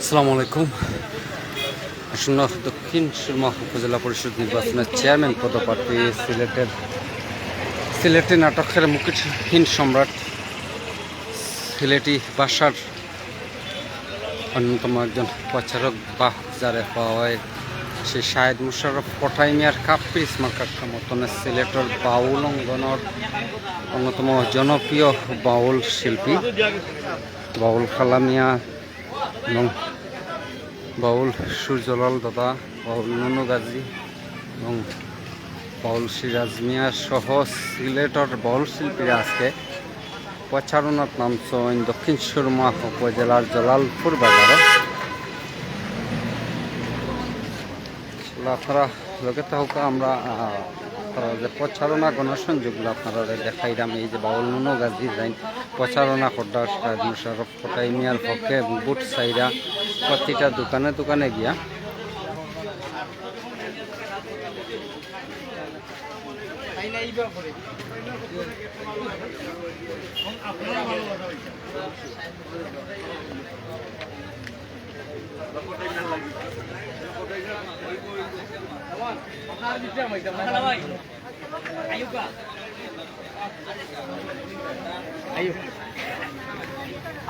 আসসালামু আলাইকুম। আসন্ন দক্ষিণ সুরমা উপজেলা পরিষদ নির্বাচনের চেয়ারম্যান পদপ্রার্থী, সিলেটের সিলেটি নাটকের মুকুটহীন সম্রাট সিলেটি ভাষার অন্যতম একজন প্রচারক বাহ যারে পাওয়া হয় সেই শাহেদ মুশারফ পটাইমিয়ার কাপ্পি স্মারকার সমর্থনে সিলেটের বাউল অঙ্গনের অন্যতম জনপ্রিয় বাউল শিল্পী বাউল খালামিয়া এবং বাউল সূর্যলাল দাদা, বাউল নুনু গাজী এবং বাউল সিরাজ মিয়া সহ সিলেটর বাউল শিল্পীরা আজকে প্রচারণার নামছেন দক্ষিণ সুরমা উপজেলার জলালপুর বাজারে। আপনারা লোকে হোক আমরা যে প্রচারণা গণসংযোগগুলো আপনারা দেখাইলাম, এই যে বাউল নুনু গাজী ডিজাইন, প্রচারণা করডা মুশারফ কোটাই মিয়ার পক্ষে বুট সাইরা, প্রতিটা দোকানে দোকানে গিয়া।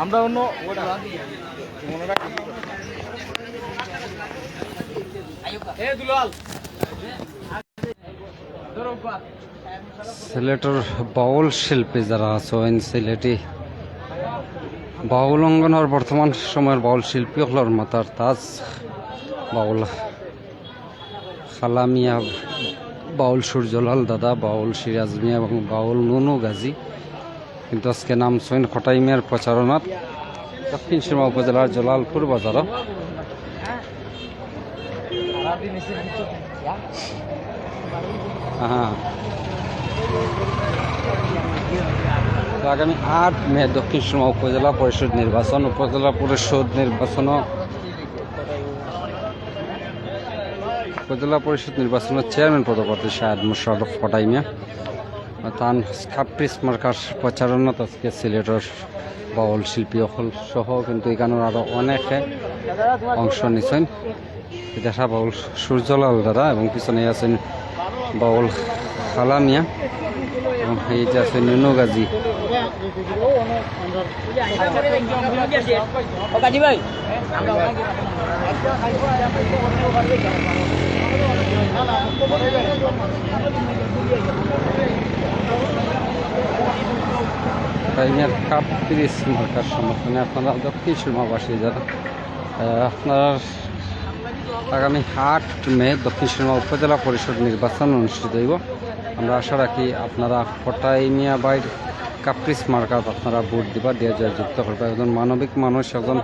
আমরা অন্য সিলেটের বাউল শিল্পী যারা আছেন সিলেটি বাউল অঙ্গনের বর্তমান সময়ের বাউল শিল্পী হলর মাতার তাজ। বাউল খালামিয়া বাউল সূর্যলাল দাদা, বাউল সিরাজ মিয়া এবং বাউল নুনু গাজী। কিন্তু আজকে নাম সৈন খটাই মিয়ার প্রচারণাত, দক্ষিণ সীমা উপজেলার জলালপুর বাজারত হ্যাঁ আগামী আট মে দক্ষিণ সীমা উপজেলা পরিষদ নির্বাচন, উপজেলা পরিষদ নির্বাচন উপজেলা পরিষদ নির্বাচনের চেয়ারম্যান পদপ্রার্থী শাহেদ মুশারফ পটাইমিয়া তান খাপ্রিস মার্কার প্রচারণত আজকে সিলেটের বাউল শিল্পী অকল সহ কিন্তু এখানের আরও অনেকে অংশ নিছেন। দেখা বাউল সূর্যলাল দাদা এবং পিছনে আছেন বাউল খালামিয়া এবং এই যে আছে নুনু গাজী। ভাই টাইমের কাপ তিরিশ মার্কার সমর্থনে আপনারা দক্ষিণ সুরমাবাসী যারা আপনার আগামী আট মে দক্ষিণ সুরমা উপজেলা পরিষদ নির্বাচন অনুষ্ঠিত হইব আমরা আশা রাখি আপনারা ফটাইমিয়া বাইর কাপ্রিস মার্কাত আপনারা ভোট দিবা দিয়ে জয় যুক্ত করবে একজন মানবিক মানুষ একজন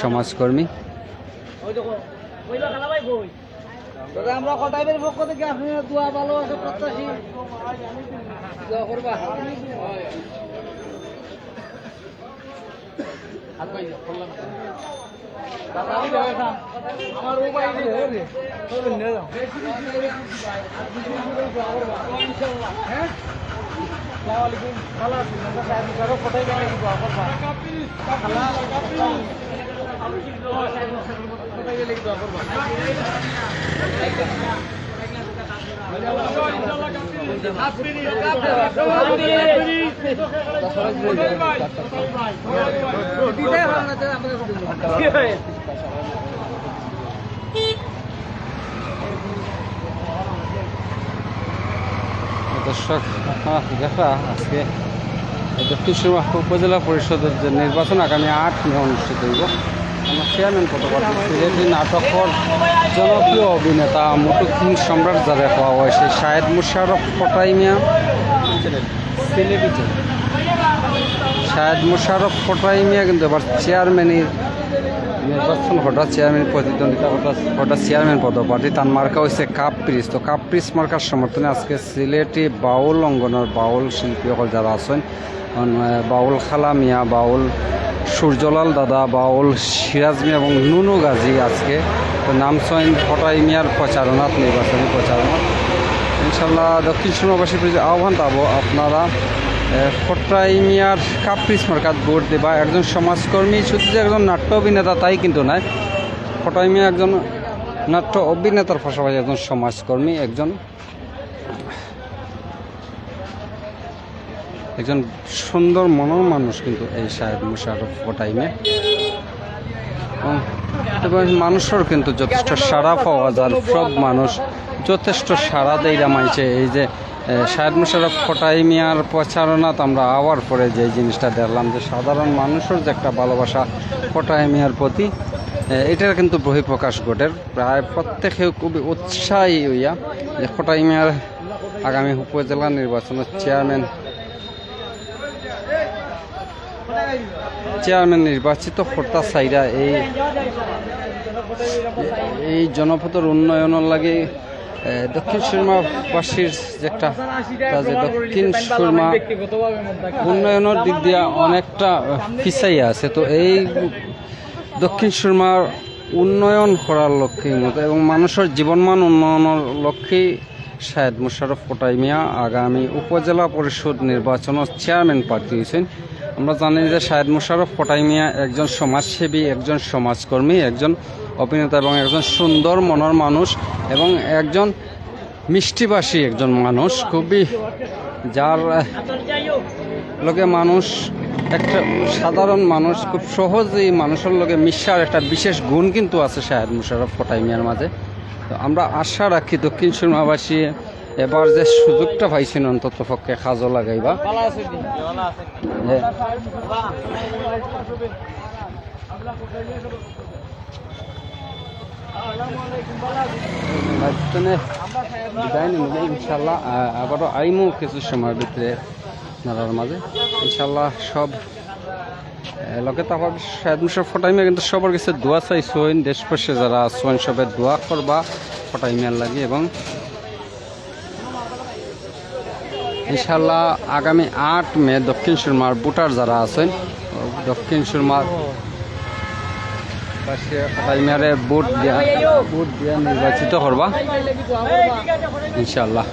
সমাজকর্মী দাদা আমরা কটাইবের পক্ষ থেকে আপনি দোয়া ভালো আছে প্রত্যাশী দোয়া করবা। আমার যাও। হ্যাঁ? আসসালামু আলাইকুম। ভালো কোথায় গেলে দোয়া করবা? দর্শক দেখা আজকে দক্ষিণ সুরমা উপজেলা পরিষদের যে নির্বাচন আগামী আট মে অনুষ্ঠিত হইব। আমার চেয়ারম্যান পদপ্রার্থী সিলেটি নাটকর জনপ্রিয় অভিনেতা মুটুকিং সম্রাট যারা পাওয়া হয় সেই শাহেদ মুশারফ পটাইমিয়া। সিলেটি শাহেদ মুশারফ পটাইমিয়া কিন্তু এবার চেয়ারম্যানের নির্বাচন হঠাৎ চেয়ারম্যান প্রতিদ্বন্দ্বিতা হঠাৎ হঠাৎ চেয়ারম্যান পদপ্রার্থী তার মার্কা হয়েছে কাপ প্রিস তো কাপ প্রিস মার্কার সমর্থনে আজকে সিলেটি বাউল অঙ্গনের বাউল শিল্পী সকল যারা আছেন বাউল খালা মিয়া বাউল সূর্যলাল দাদা, বাউল সিরাজ মিয়া এবং নুনু গাজী আজকে। তো নামসইন ফটাই মিয়ার প্রচারণাত নির্বাচনী প্রচারণা। ইনশাল্লাহ দক্ষিণ সীমাবাসীর প্রতি আহ্বান পাবো আপনারা ফট্রাই মিয়ার কাপ্রিস মার্কাত ভোট দেবা। একজন সমাজকর্মী, শুধু যে একজন নাট্য অভিনেতা তাই কিন্তু নয় ফট্রাই মিয়া একজন নাট্য অভিনেতার পাশাপাশি একজন সমাজকর্মী, একজন একজন সুন্দর মনোর মানুষ কিন্তু এই সাহেব মুশারফ ফটাইমে এবং- মানুষের কিন্তু যথেষ্ট সাড়া পাওয়া যায়, সব মানুষ যথেষ্ট সাড়া দেই রামাইছে। এই যে সাহেব মুশারফ ফটাই মিয়ার প্রচারণাত আমরা আওয়ার পরে যে জিনিসটা দেখলাম যে সাধারণ মানুষের যে একটা ভালোবাসা ফটাই মিয়ার প্রতি এটার কিন্তু বহিঃপ্রকাশ ঘটের। প্রায় প্রত্যেকে খুবই উৎসাহী হইয়া যে ফটাই মিয়ার আগামী উপজেলা নির্বাচনের চেয়ারম্যান চেয়ারম্যান নির্বাচিত কর্তা সাইরা এই এই জনপদের উন্নয়নের লাগে দক্ষিণ সুরমাবাসীর যে একটা যে দক্ষিণ সুরমা উন্নয়নের দিক দিয়ে অনেকটা পিছাই আছে। তো এই দক্ষিণ সুরমার উন্নয়ন করার লক্ষ্যে মতো এবং মানুষের জীবনমান উন্নয়নের লক্ষ্যেই শাহেদ মুশারফ কোটাই মিয়া আগামী উপজেলা পরিষদ নির্বাচনের চেয়ারম্যান প্রার্থী হয়েছেন। আমরা জানি যে শাহেদ মুশারফ কোটাই মিয়া একজন সমাজসেবী, একজন সমাজকর্মী, একজন অভিনেতা এবং একজন সুন্দর মনের মানুষ এবং একজন মিষ্টিভাষী একজন মানুষ। খুবই যার লোকে মানুষ, একটা সাধারণ মানুষ, খুব সহজেই মানুষের লোকে মিশার একটা বিশেষ গুণ কিন্তু আছে শাহেদ মুশারফ কোটাই মিয়ার মাঝে। তো আমরা আশা রাখি দক্ষিণ সুরমাবাসী এবার যে সুযোগটা পাইছেন অন্তত পক্ষে কাজও লাগাইবা। ভালো আছে দিন ভালো আছে যে মাঝখানে বিদায় নিব ইনশাল্লাহ আবারও আইমু কিছু সময়ের ভিতরে নারার মাঝে। ইনশাল্লাহ সব লগে তারপর শাহেদ মুশারফ ফটাইমে কিন্তু সবার কাছে দোয়া চাইছেন দেশবাসী যারা আছেন সবে দোয়া করবা ফটাইমের লাগে এবং ইনশাল্লাহ আগামী আট মে দক্ষিণ সুরমার বুটার যারা আছেন, দক্ষিণ সুরমার বুট দিয়া বুট দিয়া নির্বাচিত করবা ইনশাল্লাহ